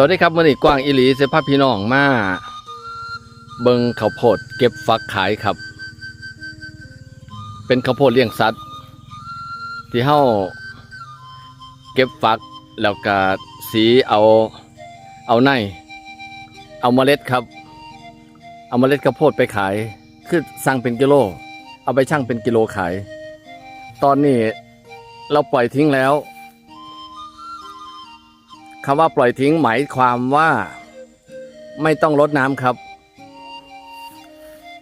สวัสดีครับมื่อนี้กว้างอิหลีเสภาพพี่น้องมา เบิงข้าวโพดเก็บฟักขายครับ เป็นข้าวโพดเลี้ยงสัตว์ ที่เฮาเก็บฟักแล้วก็สีเอาเอาใน เอาเมล็ดครับ เอาเมล็ดข้าวโพดไปขาย คือสั่งเป็นกิโล เอาไปชั่งเป็นกิโลขาย ตอนนี้เราปล่อยทิ้งแล้ว คำว่าปล่อยทิ้งหมายความว่าไม่ต้องรดน้ำครับ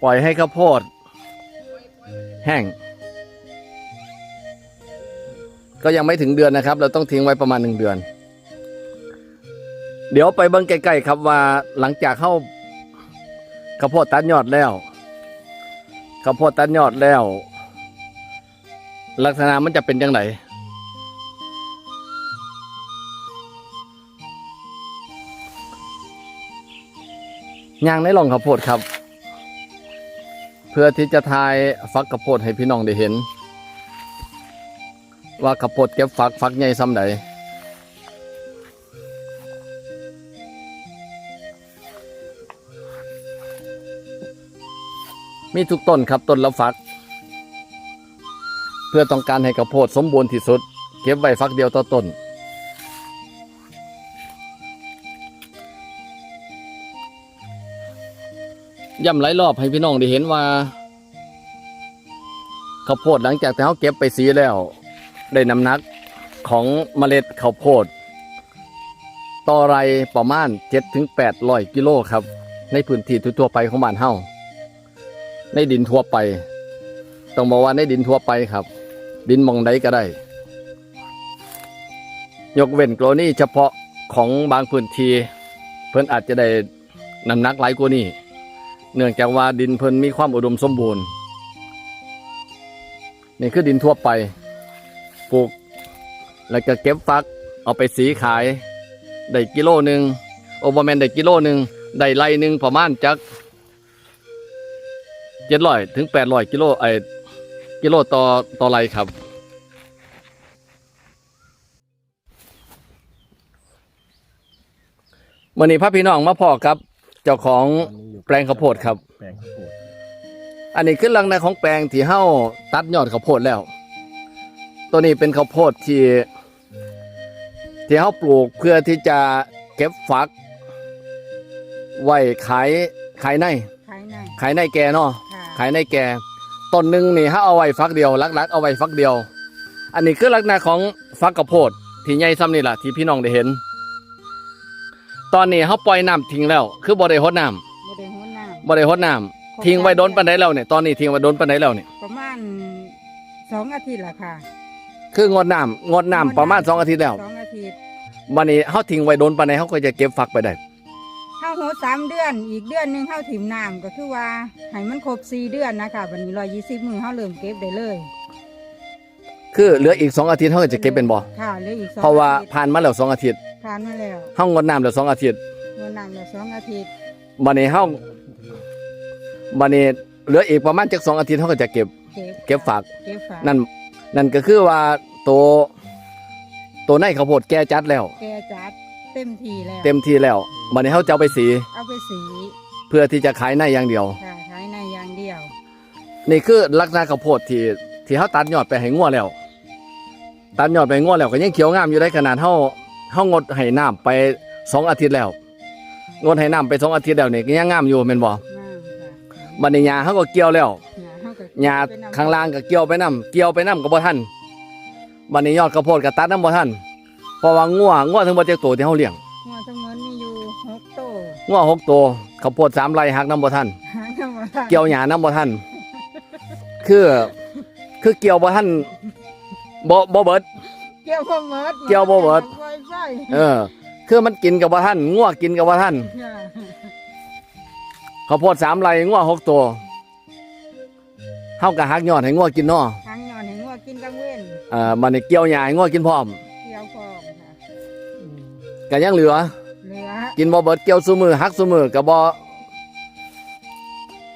ปล่อยให้ข้าวโพด แห้ง ก็ยังไม่ถึงเดือนนะครับ เราต้องทิ้งไว้ประมาณหนึ่งเดือน เดี๋ยวไปเบิ้งใกล้ๆครับว่าหลังจากเข้าข้าวโพดตัดยอดแล้วข้าวโพดตัดยอดแล้ว ลักษณะมันจะเป็นยังไง ยางในหล่องข้าวโพดครับ เพื่อที่จะทายฟักข้าวโพดให้พี่น้องได้เห็น ว่าข้าวโพดเก็บฟักฟักใหญ่ซ้ำใดมีทุกต้นครับต้นละฟัก เพื่อต้องการให้ข้าวโพดสมบูรณ์ที่สุด เก็บไว้ฟักเดียวต่อต้น ย่ำหลายรอบให้พี่น้องได้เห็นว่าข้าวโพดหลังจากที่เขาเก็บไปสีแล้ว ได้น้ำหนักของเมล็ดข้าวโพด ต่อไรประมาณ7ถึง800กิโลครับ ในพื้นที่ทั่วไปของบ้านเฮาในดินทั่วไป ต้องบอกว่าในดินทั่วไปครับ ดินมองใดก็ได้ ยกเว้นกรณีเฉพาะของบางพื้นที่เพิ่อนอาจจะได้น้ำหนักหลายกว่านี้ เนื่องจากว่าดินเพิ่นมีความอุดมสมบูรณ์ นี่คือดินทั่วไป ปลูก แล้วก็เก็บฟัก เอาไปสีขาย ได้กิโลหนึ่งโอเวอร์แมนได้กิโลหนึ่งได้ไร่หนึ่งประมาณจักเจ็ดร้อยถึงแปดร้อยกิโลไอกิโลต่อต่อไรครับวันนี้พระพี่น้องมาพอครับ เจ้าของแปลงข้าวโพดครับ แปลงข้าวโพดอันนี้คือลังในของแปลงที่เฮาตัดยอดข้าวโพดแล้ว ตัวนี้เป็นข้าวโพดที่ที่เฮาปลูกเพื่อที่จะเก็บฝัก ไว้ขายขายในขายหน่อยขายในแก่เนาะ ค่ะขายในแก่ต้นหนึ่งนี่เฮาเอาไว้ฟักเดียวลักๆเอาไว้ฟักเดียว อันนี้คือลักษณะของฟักข้าวโพดที่ใหญ่ซ้ำนี่ล่ะที่พี่น้องได้เห็น ตอนนี้เฮาปล่อยน้ำทิ้งแล้ว คือบ่ได้รดน้ำบ่ได้หัวหน้าบ่ได้รดน้ำทิ้งไว้โดนปานใดแล้วเนี่ยตอนนี้ทิ้งไว้โดนปานใดแล้วเนี่ยประมาณสองอาทิตย์ละค่ะคืองดน้ำงดน้ำประมาณสองอาทิตย์แล้วสองอาทิตย์วันนี้เขาทิ้งไว้โดนปานใดเขาก็จะเก็บฝักไปได้ เข้าหัวสามเดือนอีกเดือนหนึ่งเข้าถิ่มน้ำก็คือว่าให้มันครบสี่เดือนนะคะวันนี้ร้อยยี่สิบมือเข้าเริ่มเก็บได้เลยคือเหลืออีกสองอาทิตย์เขาก็จะเก็บเป็นบ่ค่ะเหลืออีกสองเพราะว่าอทิตย์ผ่านมาแล้วสองอาทิตย์ ผ่านมาแล้วเขางดน้ำแล้วสองอาทิตย์หัวน้ำแล้วสองอาทิตย์วันนี้เขาวันนี้เหลืออีกประมาณจากสองอาทิตย์เขาก็จะเก็บเก็บเก็บฝากเก็บฝากนั่นนั่นก็คือว่าตัวตัวในข้าวโพดแก่จัดแล้ว แกจัดเต็มทีแล้วเต็มที่แล้ววันนี้เขาจะเอาไปสี เอาไปสีเพื่อที่จะขายในอย่างเดียว ค่ะขายในอย่างเดียวนี่คือลักษณะข้าวโพดที่ที่เขาตัดยอดไปให้งัวแล้ว ตัดยอดไปให้งัวแล้วก็ยังเขียวงามอยู่ได้ขนาดเขา เขางดให้น้ำไปสองอาทิตย์แล้ว งดให้น้ำไปสองอาทิตย์แล้วนี่ก็ยังงามอยู่เป็นบ่งามค่ะบัดนี้หญ้าเขาก็เกี่ยวแล้วหญ้าเขาก็หญ้าไปนำข้างล่างก็เกี่ยวไปน้ำเกี่ยวไปน้ำก็บ่ทันบัดนี้ยอดข้าวโพดก็ตัดน้ำบ่ทันเพราะว่างัวงัวถึงบ่เจ็ตัวที่เขาเลี้ยงงัวทั้งหมดมีอยู่หกโตวงัวหกตัวข้าวโพดสามไร่หักน้ำบ่ทันหาทั้งหมดเกี่ยวหญ้าน้ำบ่ทันคือคือเกี่ยวบ่ทันบ่บ่เบิด เกี่ยวบ่หมดเกี่ยวบ่หมดไฟไฟเออ คือมันกินกับว่าท่านงัวกินกับว่าท่านค่ะข้าวโพดสามไรงัวหกตัวเฮากะหักยอดให้งัวกินเนาะทางหย่อนให้งัวกินกลางเว้นเอ่อมันนี่เกี่ยวหญ้าให้งัวกินพร้อมเกี่ยวพร้อมค่ะก็ยังเหลือ เหลือกินบ่เบิดเกี่ยวซุมือหักซุมือก็บ่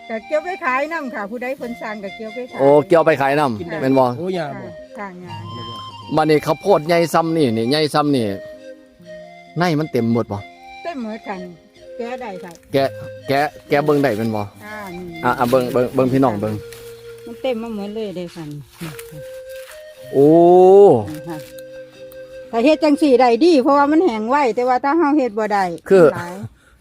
ก็เกี่ยวไปขายน้ำค่ะ ผู้ใดเพิ่นสั่งก็เกี่ยวไปขายโอ้เกี่ยวไปขายนํแม่นบ่โอ้ยาบ่ค่ะข้างหญ้าค่ะมันนี่ข้าวโพดใหญ่ซ้ำนี่นี่ใหญ่ซ้ำนี่ในมันเต็มหมดบ่เต็มเหมือนกัน แก้ได้ค่ะแกะแกะแกะเบิ่งได้เป็นบ่อ่านี่อะอะเบิ่งเบิ่งเบิ่งพี่น้องเบิ่งมันเต็มมาเหมือนเลยเลยค่ะโอ้นี่ค่ะถ้าเฮ็ดจังสี่ได้ดี เพราะว่ามันแห้งไวแต่ว่าถ้าเฮาเฮ็ดบ่ได้คือหลาย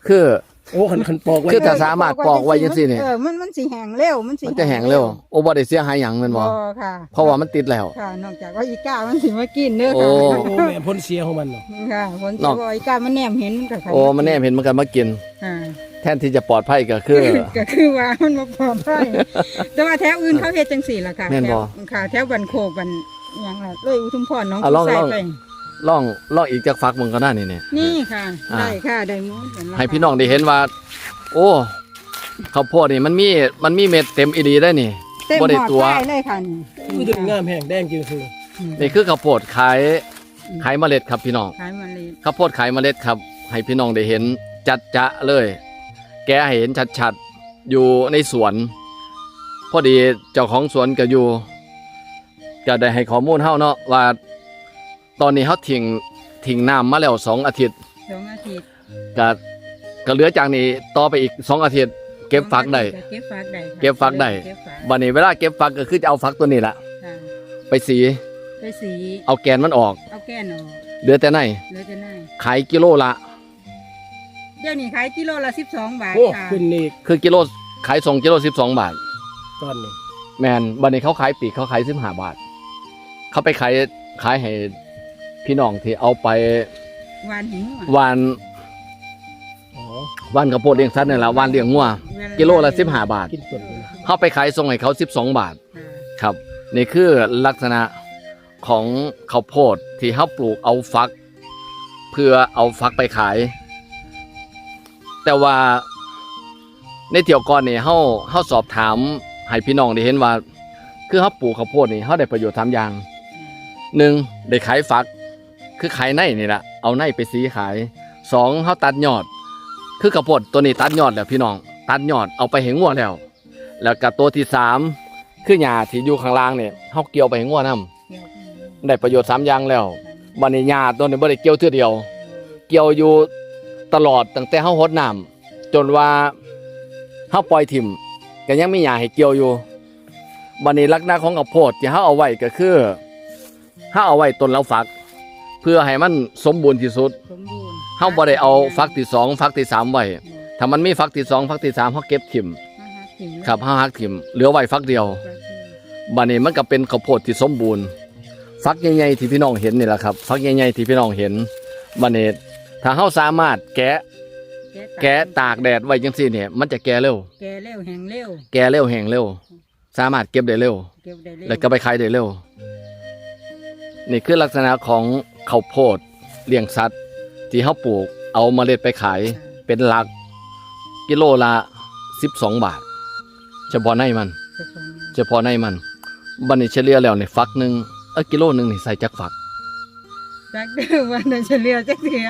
คือ โอ้ขันขันปอกไว้คือถ้าสามารถปอกไว้จังซี่นี่เออมันมันสิแห้งเร็วมันสิมันจะแห้งเร็วโอ้บ่ได้เสียหายหยังแม่นบ่บ่ค่ะเพราะว่ามันติดแล้ว ค่ะ นอกจากว่าอีกามันสิมากินเด้อโอ้ค่ะโอ้แม่พ้นเสียของมันเนาะค่ะผลนสิอก ว่าอีกามันแนมเห็นมันก็ค่ะโอ้มันแน่เห็นมันกันมากินอ่าแทนที่จะปลอดภัยก็คือ ก็คือว่ามันมาปลอดภัยแต่ว่าแถวอื่นเขาเฮ็ดจังสี่ล่ะค่ะแม่นบ่ถวค่ะแถวบันโคกบันหยังล่ะเลยอุทุมพรน้องอะลองใส่ลอง ไป ลองลองอีกจักฟักมึงก็ได้นี่เนี่ย นี่ค่ะ อ่า ได้ค่ะ ได้หมดเห็นแล้วให้พี่น้องได้เห็นว่า โอ้ข้าวโพดนี่มันมีมันมีเม็ดเต็มอีดีได้นี่ เต็มบ่หได้อดตัวใต้เลยค่ะนี่อุ้ยถึงงามแห้งแดงจริงคือนี่คือข้าวโพดขายขายเมล็ดครับพี่น้อง ขายมาเลย ข้าวโพดขายเมล็ดครับ ให้พี่น้องได้เห็นจัดจะเลย แกให้เห็นชัดๆ อยู่ในสวน พอดีเจ้าของสวนก็อยู่ ก็ได้ให้ข้อมูลเฮาเนาะว่า ตอนนี้เฮาทิ้งทิ้งน้ำมาแล้วสองอาทิตย์สองอาทิตย์ก็ก็เหลือจากนี้ต่อไปอีกสองอาทิตย์ เก็บฟักได้เก็บฟักได้ค่ะเก็บฟักได้เก็บฟักบัดนี้เวลาเก็บฟักก็คือจะเอาฟักตัวนี้ละค่ะไปสีไปสีเอาแกนมันออก เอาแก้นออกเหลือแต่ในเหลือจะได้ขายกิโลละเดี๋ยวนี้ขายกิโลละ12บาทโอ้ค่ะขึ้นนี่คือกิโลขายส่งกิโลสิบสองบาทตอนนี้แมนบัดนี้เขาขายปลีกเขาขายสิบห้าบาท เขาไปขายขายให้ พี่น้องที่เอาไปหวานหิวอะหวานอ๋อหวานกระโปดเลี้ยงสัตว์นี่แหละหวานเลี้ยงงัวกิโลละสิบห้าบาทกินต้นเลยเขาไปขายส่งให้เขาสิบสองบาทค่ะครับ นี่คือลักษณะของข้าวโพดที่เขาปลูกเอาฟัก เพื่อเอาฟักไปขาย แต่ว่าในเที่ยวก่อนนี่เขาเขาสอบถามให้พี่น้องได้เห็นว่า คือเขาปลูกข้าวโพดนี่เขาได้ประโยชน์สามอย่างหนึ่งได้ขายฟัก คือขายในนี่แหละเอาในไปสีขายสองเขาตัดยอด คือข้าวโพดตัวนี้ตัดยอดแล้วพี่น้อง ตัดยอดเอาไปเหงงัวแล้ว แล้วกับตัวที่สามคือหญ้าที่อยู่ข้างล่างเนี่ยเขาเกี่ยวไปเหงงัวนํเกี่ยวกันได้ประโยชน์สามอย่างแล้วบันนี้หญ้าตัวนี้บ่ได้เกี่ยวเท่อเดียว เกี่ยวอยู่ตลอดตั้งแต่เฮาหดน้ำจนว่าเฮาปล่อยถิ่มก็ยังไมีหญ้าให้เกี่ยวอยู่บัดนี้ลักษณะของข้าวโพดที่เฮาเอาไว้ก็คือเฮาเอาไว้ต้นแล้วฝัก เพื่อให้มันสมบูรณ์ที่สุดสมบูรณ์เฮาบ่ได้เอาฟักที่สองฟักที่สามไว้ถ้ามันมีฟักที่สองฟักที่สามเฮาเก็บถิ่มครับเฮาหักถิ่มเหลือไว้ฟักเดียวบัดนี้มันก็เป็นข้าวโพดที่สมบูรณ์ ฟักใหญ่ๆที่พี่น้องเห็นนี่แหละครับ ฟักใหญ่ๆที่พี่น้องเห็นบัดนี้ถ้าเฮาสามารถแกะแกะตากแดดไว้จังซี่เนี่ยมันจะแก่เร็ว แก่เร็วแห้งเร็ว แก่เร็วแห้งเร็ว สามารถเก็บได้เร็วเก็บได้เร็ว แล้วก็ไปขายได้เร็ว นี่คือลักษณะของ ข้าวโพดเลี้ยงสัตว์ ที่เขาปลูกเอาเมล็ดไปขายเป็นหลักกิโลละ12 บาท เฉพาะในมัน เฉพาะในมันบันนี้เฉลี่ยแล้วเนี่ยฟักหนึ่งเออกิโลหนึ่งนี่ใส่จักฝักจากเดิมวันได้เฉลี่ยจักเทีย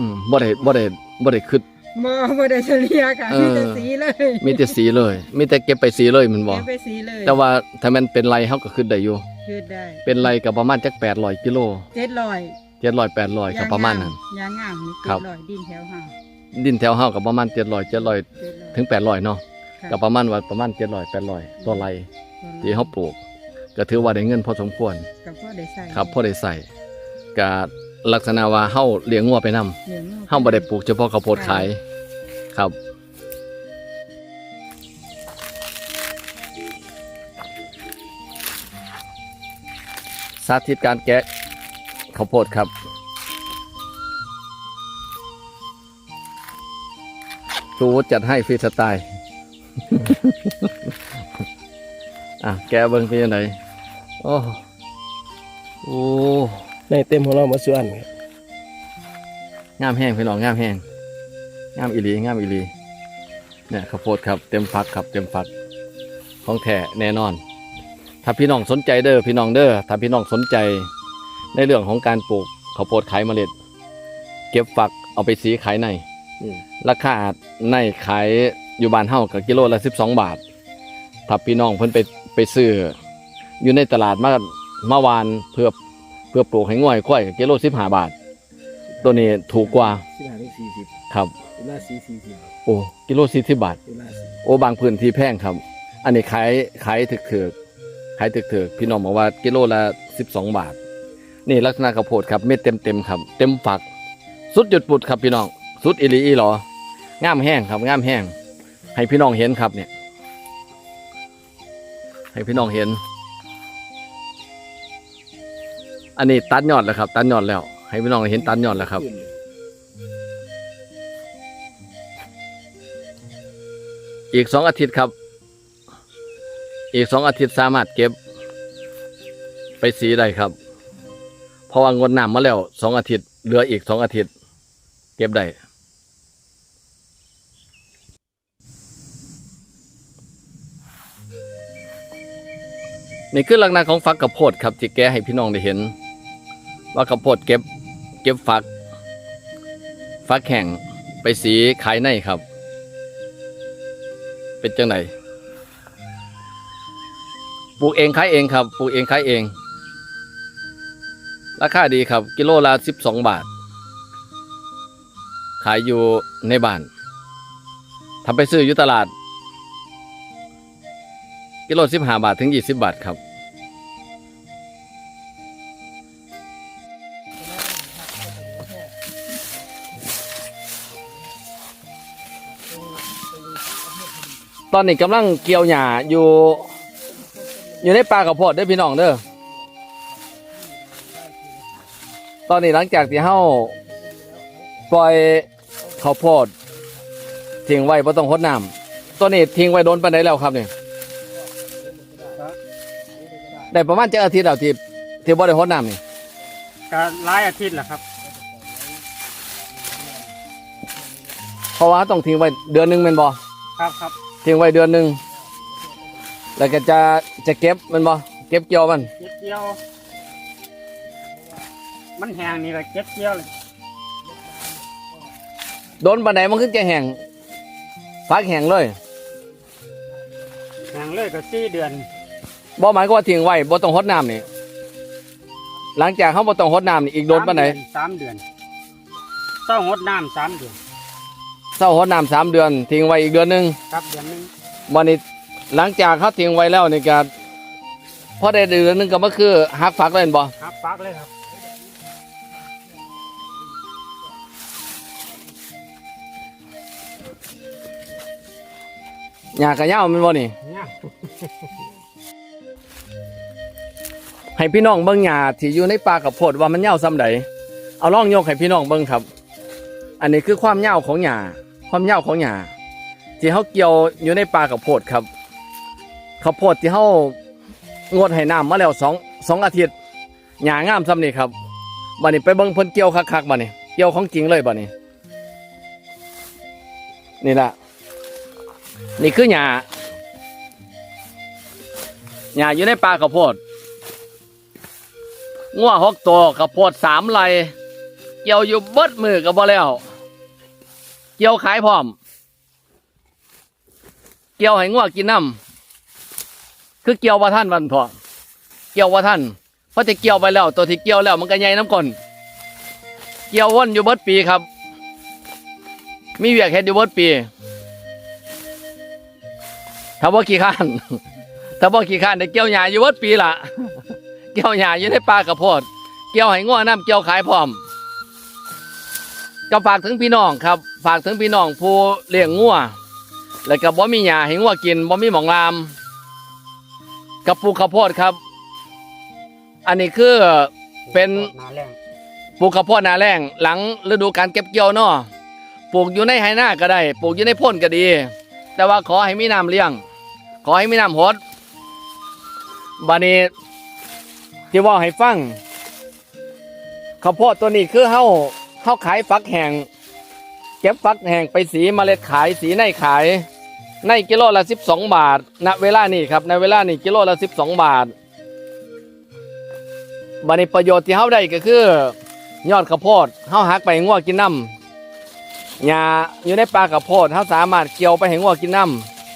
อืมบ่ได้บ่ได้บ่ได้คิดบ่บ่ได้เฉลี่ยค่ะเออมีแต่สีเลย มีแต่สีเลย มีแต่เก็บไปสีเลยแมันบ่เก็บไปสีเลย แต่ว่าถ้ามันเป็นไรเขาก็ขึ้นได้อยู่คือได้เป็นไรกับประมาณจักแปดร้อยกิโลเจ็ดร้อยเจ็ดร้อยแปดร้อยกับประมาณนั้นยางงามนี่ครัเจ็บดร้อยดินแถวห้าดินแถวเฮากับประมาณเจ็ดร้อยเจ็ดร้อยเจ็ดร้อยถึงแปดร้อยเนาะค่ะกับประมาณว่าประมาณเจ็ดร้อยแปดร้อยต่อไรที่เขาปลูก ก็ถือว่าได้เงินพอสมควรกับพ่อได้ใส่ครับพอได้ใส่ก็ลักษณะว่าเฮาเลี้ยงงัวไปนํลี้ยงเฮาบ่ได้ปลูกเฉพาะข้าวโพดขายครับาธิตการแกะข้าวโพดครับ ครูจัดให้ฟรีสไตล์ อะ แกะเบิ่งเป็นยังไงโอ้โอ้ในเต็มของเรามาส่วนครับงามแห้งพี่น้องงามแห้งงามอีหลีงามอีหลีเนี่ยข้าวโพดครับ เต็มฟักครับ เต็มฟัก ของแท้แน่นอน ถ้าพี่น้องสนใจเด้อพี่น้องเด้อถ้าพี่น้องสนใจในเรื่องของการปลูกข้าวโพดขายเมล็ด เก็บฝักเอาไปสีขายในอืมราคาในขายอยู่บ้านเฮากับกิโลละ12บาท ถ้าพี่น้องเพิ่นไปไปซื้ออยู่ในตลาดมาเมื่อวานเพื่อเพื่อปลูกให้ง่วยควายกับกิโล15บาท ตัวนี้ถูกกว่าสิบห้าถึงสี่สิบครับเวลาสี่สี่สิบโอ้กิโลสี่สิบบาทเวลาสี่โอ้บางพื้นที่แพงครับ อันนี้ขายขายถึกถึกๆขายถึกถึกๆพี่น้องบอกว่ากิโลละสิบสองบาท นี่ลักษณะข้าวโพดครับเม็ดเต็มเต็มๆครับ เต็มฝัก สุดหยุดปุดครับพี่น้อง สุดอิลีอีหรองามแห้งครับงามแห้ง ให้พี่น้องเห็นครับเนี่ย ให้พี่น้องเห็น อันนี้ตัดยอดแล้วครับ ตัดยอดแล้ว ให้พี่น้องเห็นตัดยอดแล้วครับอีกสองอาทิตย์ครับ อีกสองอาทิตย์สามารถเก็บ ไปสีได้ครับ เพราะว่างดน้ำมาแล้วสองอาทิตย์เหลืออีกสองอาทิตย์ เก็บได้นี่คือลักษณะของฟักกระโพดครับที่แกให้พี่น้องได้เห็น ว่ากระโพดเก็บเก็บฟัก ฟักแข็งไปสีขายในครับ เป็นจังไหน ปลูกเองขายเองครับปลูกเองขายเอง ราคาดีครับ กิโลละสิบสองบาท ขายอยู่ในบ้านทำไปซื้ออยู่ตลาด กิโลสิบห้าบาทถึงยี่สิบบาทครับตอนนี้กำลังเกี่ยวหญ้าอยู่ อยู่ในป่ากระโพดเด้อพี่น้องเด้อตอนนี้หลังจากที่เฮาปล่อยข้าวโพดทิ้งไว้บ่ต้องรดน้ำตัวนี้ทิ้งไว้โดนปานใดแล้วครับนี่ได้ประมาณเจ็ดอาทิตย์แล้วที่ที่บ่ได้รดน้ำนี่ก็หลายอาทิตย์แหละครับ เพราะว่าต้องทิ้งไว้เดือนหนึงแม่นบ่ครับครับทิ้งไว้เดือนหนึง แล้วก็จะจะเก็บแม่นบ่เก็บเกี่ยวมันเก็บเกี่ยว มันแห้งนี่แหละเก็บเกี่ยวเลยโดนปานใดมันขึ้นจะแห้งฟักแห้งเลยแห้งเลยก็สี่เดือนบ่หมายก็ว่าทิ้งไว้บ่ต้องรดน้ำนี่หลังจากเขาบ่ต้องรดน้ำนี่อีกโดนปานใดสามเดือนต้องงดน้ำสามเดือนเศร้ารดน้ำสามเดือนทิ้งไว้อีกเดือนหนึงครับเดือนหนึงวันนี้ หลังจากเขาทิ้งไว้แล้วนี่ก็พอได้เดือนหนึงก็มาคือหักฝักเลยเห็นบ่ครับฟักเลยครับหญ้ากระเหย้าแมันบ่นี่เนี่ยให้พี่น้องเบิ่งหญ้าที่อยู่ในป่ากับโพดว่ามันเหย้าซ้ำใดเอาลองยกให้พี่น้องเบิ่งครับ อันนี้คือความเหย้าของหญ้าความเหย้าของหญ้าที่เขาเกี่ยวอยู่ในป่ากับโพดครับ ข้าวโพดที่เขางดให้น้ำมาแล้วสองสองอาทิตย์หญ้างามซ้ำนี่ครับบัดนี้ไปเบิ่งเพิ่นเกี่ยวคักๆบัดนี้เกี่ยวของจริงเลยบัดนี้ นี่ละนี่คือหญ้าหญ้าอยู่ในป่าข้าวโพดงัวหกตัวกับโพดสามไหลเกี่ยวอยู่เบิดมือกับบ่แล้ว เกี่ยวขายพร้อม เกี่ยวให้งัวกินน้ำ คือเกี่ยวว่าท่านวันพอเกี่ยวว่าท่านเพราะเกี่ยวไปแล้ว ตัวที่เกี่ยวแล้วมันก็ใหญ่น้ำก้นเกี่ยววนอยู่เบิดปีครับ มีเวียกเฮ็ดอยู่เบิดปีถ้าบ่าขี้ข้านถ้าบ่าขี้ข้านได้เกี่ยวหญ้าอยู่เบิดปีล่ะ เกี่ยวหญ้าอยู่ในป่ากระโพดเกี่ยวให้ง้อน้ำเกี่ยวขายพร้อมก็ฝากถึงพี่น้องครับ ฝากถึงพี่น้องผู้เลี้ยงงัวแล้วก็บ่มีหญ้าให้งัวกินบ่มีหมองลาม กับปลูกข้าวโพดครับ อันนี้คือเป็นหนาแรงปลูกข้าวโพดหนาแรงหลังฤดูการเก็บเกี่ยวเนาะปลูกอยู่ในไหนาก็ได้ปลูกอยู่ในพ่นก็ดี แต่ว่าขอให้มีน้ำเลี้ยง ขอให้มีน้ำหดบานี้ที่ว่าให้ฟังข้าวโพดตัวนี้คือเฮาเฮาขายฟักแห้งเก็บฟักแห้งไปสีเมล็ดขายสีในขาย ในกิโลละสิบสองบาท ณ เวลานี้ครับ ในเวลานี้กิโลละสิบสองบาทบัดนี้ประโยชน์ที่เฮาได้ก็คือ ยอดข้าวโพดเฮาหักไปให้งัวกินน้ำหญ้าอยู่ในป่าข้าวโพดเฮาสามารถเกี่ยวไปให้งัวกินน้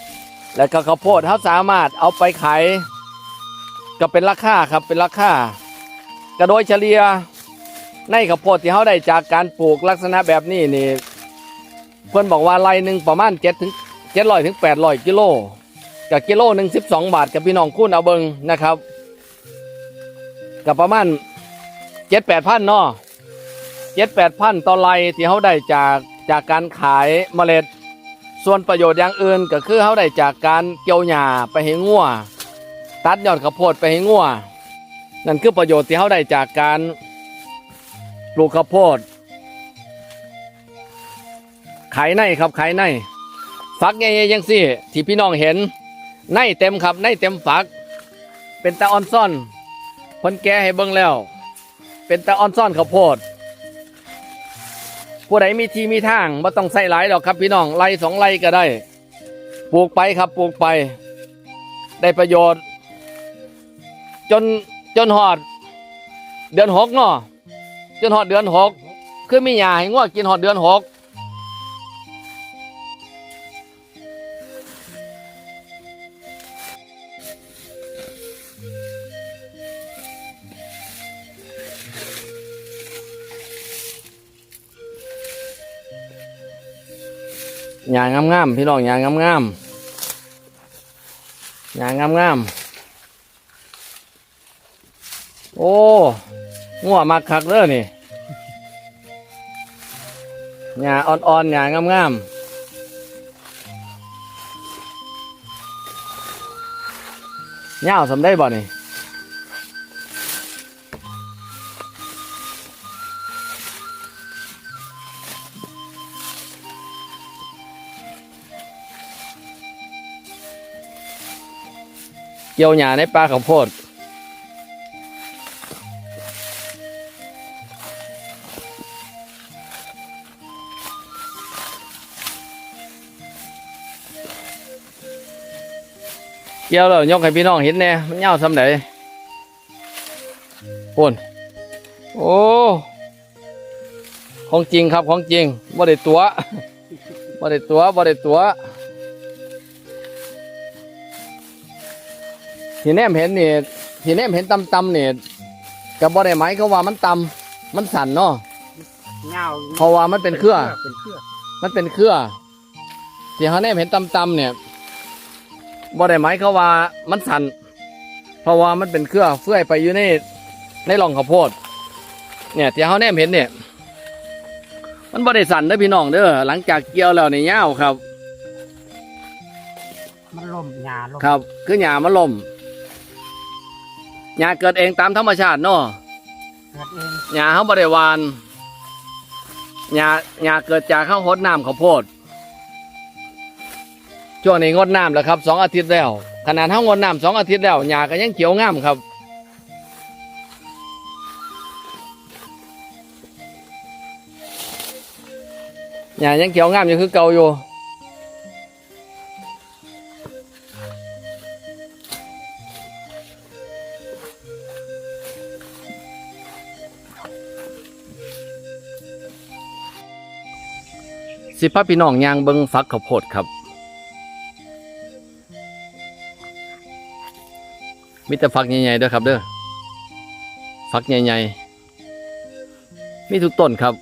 ำแล้วก็ข้าวโพดเฮาสามารถเอาไปขายก็เป็นราคาครับเป็นราคาก็โดยเฉลี่ยในข้าวโพดที่เขาได้จากการปลูกลักษณะแบบนี้นี่เพื่อนบอกว่าไรหนึ่งประมาณเจ็ดถึง เจ็ดร้อยถึงแปดร้อยกิโลกับกิโลหนึ่งสิบสองบาทกับพี่น้องคุณเอาเบิงนะครับกับประมาณเจ็ดแปดพันเนาะเจ็ดแปดพันต่อไรที่เขาได้จากจากการขายเมล็ด ส่วนประโยชน์อย่างอื่นก็คือเขาได้จากการเกี่ยวหญ้าไปให้งัวตัดยอดข้าวโพดไปให้งัวนั่นคือประโยชน์ที่เขาได้จากการปลูกข้าวโพดขายในครับขายใน ฝักใหญ่ๆยังสิที่พี่น้องเห็นในเต็มครับในเต็มฝัก เป็นตาออนซ่อนพ้นแกะให้เบิ่งแล้ว เป็นตาออนซ่อนข้าวโพดผู้ใดมีทีมีทางไม่ต้องใส่หลายดอกครับ พี่น้องไร่สองไร่ก็ได้ ปลูกไปครับปลูกไป ได้ประโยชน์ จนจนหอด เดือนหกเนาะจนหอดเดือนหกคือมีหญ้าให้งัวกินหอดเดือนหก หยางงามๆพี่น้องหยางงามๆหยางงามๆโอ้งัวมักคักเด้อนี่หยาอ่อนๆหยางามๆเหย้าสำได้บ่นี่ เกี่ยวหยาในปลาข้าวโพดเกี่ยวแล้วยกให้พี่น้องเห็นแน่มันยาวสำไหนโอนโอ้ของจริงครับของจริงบ่ได้ตัวบ่ได้ตัวบ่ได้ตัว ที่แนมเห็นนี่ที่แนมเห็นตำตำๆนี่กับบ่ได้ไหมายเขามว่ามันตำมันสั่นเนาะเงาเพราะว่ามันเป็นเครือ เป็นเครือ มันเป็นเครือที่เขาแนมเห็นตำตำๆเนี่ยบ่ได้ไหมายเขามว่ามันสั่นเพราะว่ามันเป็นเครือเฟื่อยไปอยู่ในในร่องข้าวโพด เนี่ยที่เขาแนมเห็นเนี่ย มันบ่ได้สั่นเด้อพี่น้องเด้อหลังจากเกี่ยวแล้วนี่ยาวครับ มันล่มหญ้าล่มครับ คือหญ้ามันล่ม หญ้าเกิดเองตามธรรมชาติเนาะเกิดเองหญ้าเขาบ่ได้หวานหญ้าหญ้าเกิดจากข้าวหดน้ำข้าวโพดช่วงนี้งดน้ำแล้วครับสองอาทิตย์แล้วขนาดเท่างดน้ำสองอาทิตย์แล้วหญ้าก็ยังเขียวงามครับหญ้ายังเขียวงามอยู่คือเก่าอยู่ สิพาพี่น้องยางเบิงฟักข้าวโพดครับ มีแต่ฟักใหญ่ๆด้อครับเด้อฟักใหญ่ๆมีทุกต้นครับ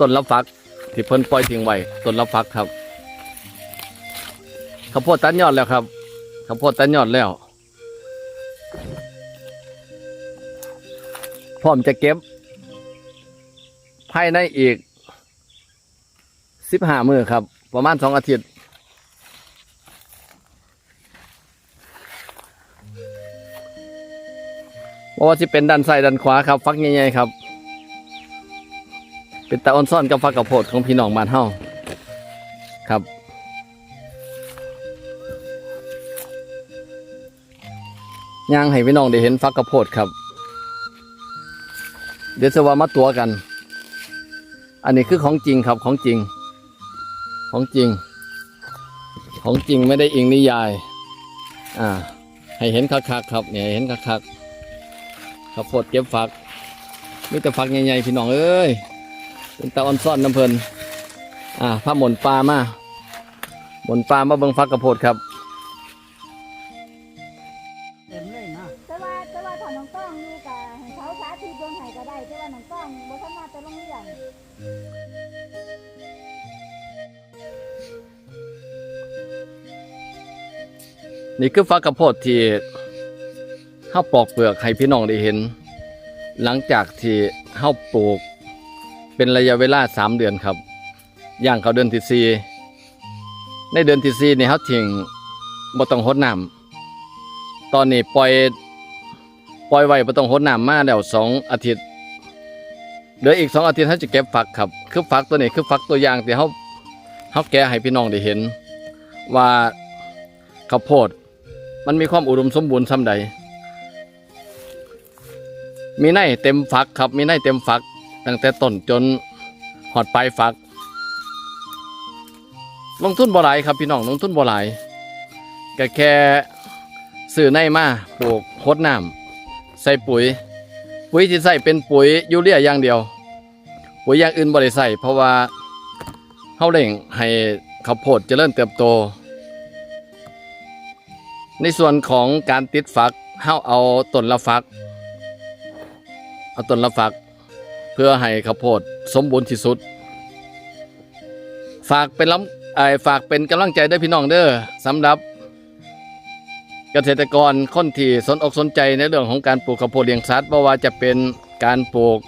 ต้นละฟักที่เพิ่นปล่อยทิ้งไว้ต้นละฟักครับข้าวโพดตัดยอดแล้วครับข้าวโพดตัดยอดแล้ว พร้อมจะเก็บภายในอีก สิบห้ามือครับ ประมาณสองอาทิตย์เพราะว่าที่เป็นด้านซ้ายด้านขวาครับ ฟักใหญ่ๆครับ เป็นตาออนซ่อนกับฟักกระโพดของพี่น้องบ้านเฮาครับย่างให้พี่น้องได้เห็นฟักกระโพดครับ เดี๋ยวจะว่ามาตัวกัน อันนี้คือของจริงครับของจริง ของจริง ของจริงไม่ได้อิงนิยาย อ่า ให้เห็นคักๆครับ เนี่ยเห็นคักๆข้าวโพดเก็บฝักมีแต่ฝักใหญ่ๆพี่น้องเอ้ยเป็นตาออนซ่อนน้ำเพลินอ่าผ้าหมนปลามาหมนปลามาเบิ่งฝักกระโพดครับ นี่คือฟักกระโพดที่เฮาปอกเปลือกให้พี่น้องได้เห็น หลังจากที่เฮาปลูก เป็นระยะเวลาสามเดือนครับย่างเขาเดือนที่สี่ในเดือนที่สี่นี่เฮาทิ้งบ่ต้องรดน้ำตอนนี้ปล่อยปล่อยไว้บ่ต้องรดน้ำมาแล้วสองอาทิตย์เหลืออีกสองอาทิตย์เฮาจะเก็บฝักครับ คือฝักตัวนี้คือฝักตัวอย่างที่เฮาเฮาแกะให้พี่น้องได้เห็น ว่าข้าวโพด มันมีความอุดมสมบูรณ์ส่ำใด มีในเต็มฝักครับ มีในเต็มฝัก ตั้งแต่ต้นจนหอดปลายฝัก ลงทุนบ่หลายครับพี่น้องลงทุนบ่หลายก็แค่ซื้อในมาปลูกโคดน้ำใส่ปุ๋ย ปุ๋ยที่ใส่เป็นปุ๋ยยูเรียอย่างเดียว ปุ๋ยอย่างอื่นบ่ได้ใส่เพราะว่าเฮาเร่งให้ข้าวโพดเจริญเติบโต ในส่วนของการติดฝักเฮาเอาต้นละฝัก เอาต้นละฝัก เพื่อให้ข้าวโพดสมบูรณ์ที่สุด ฝากเป็นล้ำไอฝากเป็นกำลังใจได้พี่น้องเด้อสำหรับเกษตรกรคนที่สนอกสนใจในเรื่องของการปลูกข้าวโพดเลี้ยงสัตว์บ่ว่าจะเป็นการปลูก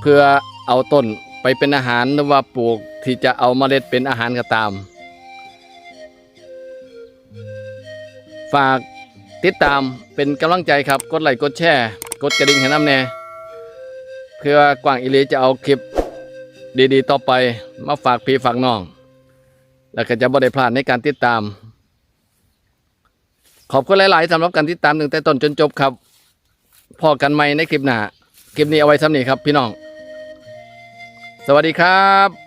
เพื่อเอาต้นไปเป็นอาหารหรือว่าปลูกที่จะเอาเมล็ดเป็นอาหารก็ตาม ฝากติดตามเป็นกำลังใจครับ กดไลค์กดแชร์กดกระดิ่งให้น้ำแน่เพื่อกว่างอิลีจะเอาคลิปดีๆ ต่อไปมาฝากพี่ฝากน้อง แล้วก็จะบ่ได้พลาดในการติดตาม ขอบคุณหลาย ๆสำหรับการติดตามตั้งแต่ต้นจนจบครับพอกันใหม่ในคลิปหน้าคลิปนี้เอาไว้ซ้ำนี้ครับพี่น้อง สวัสดีครับ